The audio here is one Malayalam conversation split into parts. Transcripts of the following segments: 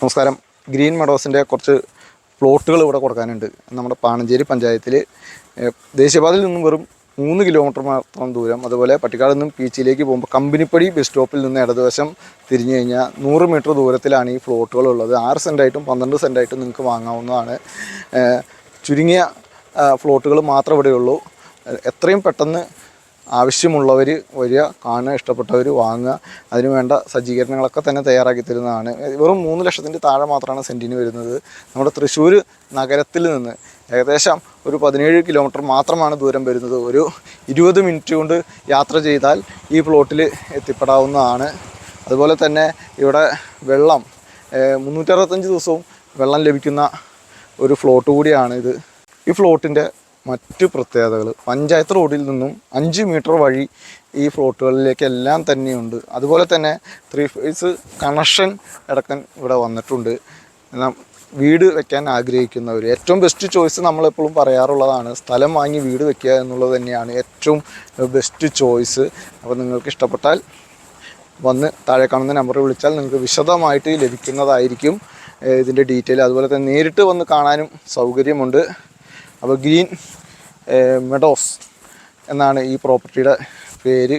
നമസ്കാരം. ഗ്രീൻ മെഡോസിന്റെ കുറച്ച് പ്ലോട്ടുകൾ ഇവിടെ കൊടുക്കാനുണ്ട്. നമ്മുടെ പാണഞ്ചേരി പഞ്ചായത്തിൽ ദേശീയപാതയിൽ നിന്നും വെറും മൂന്ന് കിലോമീറ്റർ മാത്രം ദൂരം. അതുപോലെ പട്ടിക്കാട് നിന്നും പീച്ചിലേക്ക് പോകുമ്പോൾ കമ്പനിപ്പടി ബസ് സ്റ്റോപ്പിൽ നിന്ന് ഇടതുവശം തിരിഞ്ഞു കഴിഞ്ഞാൽ നൂറ് മീറ്റർ ദൂരത്തിലാണ് ഈ ഫ്ലോട്ടുകൾ ഉള്ളത്. ആറ് സെന്റായിട്ടും പന്ത്രണ്ട് സെന്റായിട്ടും നിങ്ങൾക്ക് വാങ്ങാവുന്നതാണ്. ചുരുങ്ങിയ ഫ്ലോട്ടുകൾ മാത്രമേ ഇവിടെയുള്ളൂ. എത്രയും പെട്ടെന്ന് ആവശ്യമുള്ളവർ വരിക കാണുക ഇഷ്ടപ്പെട്ടവർ വാങ്ങുക അതിന് വേണ്ട സജ്ജീകരണങ്ങളൊക്കെ തന്നെ തയ്യാറാക്കി തരുന്നതാണ്. വെറും മൂന്ന് ലക്ഷത്തിന്റെ താഴെ മാത്രമാണ് സെന്റിന് വരുന്നത്. നമ്മുടെ തൃശ്ശൂർ നഗരത്തിൽ നിന്ന് ഏകദേശം ഒരു പതിനേഴ് കിലോമീറ്റർ മാത്രമാണ് ദൂരം വരുന്നത്. ഒരു ഇരുപത് മിനിറ്റ് കൊണ്ട് യാത്ര ചെയ്താൽ ഈ പ്ലോട്ടിൽ എത്തിപ്പെടാവുന്നതാണ്. അതുപോലെ തന്നെ ഇവിടെ വെള്ളം മുന്നൂറ്ററുപത്തഞ്ച് ദിവസവും വെള്ളം ലഭിക്കുന്ന ഒരു ഫ്ലോട്ട് കൂടിയാണ് ഇത് ഈ ഫ്ലോട്ടിന്റെ മറ്റ് പ്രത്യേകതകൾ പഞ്ചായത്ത് റോഡിൽ നിന്നും അഞ്ച് മീറ്റർ വഴി ഈ ഫ്ലോട്ടുകളിലേക്ക് എല്ലാം തന്നെയുണ്ട്. അതുപോലെ തന്നെ ത്രീ ഫേസ് കണക്ഷൻ അടക്കം ഇവിടെ വന്നിട്ടുണ്ട്. വീട് വെക്കാൻ ആഗ്രഹിക്കുന്നവർ ഏറ്റവും ബെസ്റ്റ് ചോയ്സ് നമ്മളെപ്പോഴും പറയാറുള്ളതാണ് സ്ഥലം വാങ്ങി വീട് വെക്കുക എന്നുള്ളത് തന്നെയാണ് ഏറ്റവും ബെസ്റ്റ് ചോയ്സ് അപ്പോൾ നിങ്ങൾക്ക് ഇഷ്ടപ്പെട്ടാൽ വന്ന് താഴെ കാണുന്ന നമ്പറിൽ വിളിച്ചാൽ നിങ്ങൾക്ക് വിശദമായിട്ട് ലഭിക്കുന്നതായിരിക്കും ഇതിന്റെ ഡീറ്റെയിൽ അതുപോലെ തന്നെ നേരിട്ട് വന്ന് കാണാനും സൗകര്യമുണ്ട്. അപ്പോൾ ഗ്രീൻ മെഡോസ് എന്നാണ് ഈ പ്രോപ്പർട്ടിയുടെ പേര്.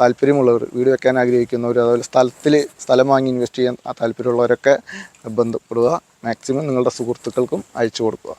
താല്പര്യമുള്ളവർ വീട് വെക്കാൻ ആഗ്രഹിക്കുന്നവർ അതുപോലെ സ്ഥലത്തിൽ സ്ഥലം വാങ്ങി ഇൻവെസ്റ്റ് ചെയ്യാൻ താല്പര്യമുള്ളവരൊക്കെ ബന്ധപ്പെടുക മാക്സിമം നിങ്ങളുടെ സുഹൃത്തുക്കൾക്കും അയച്ചു കൊടുക്കുക.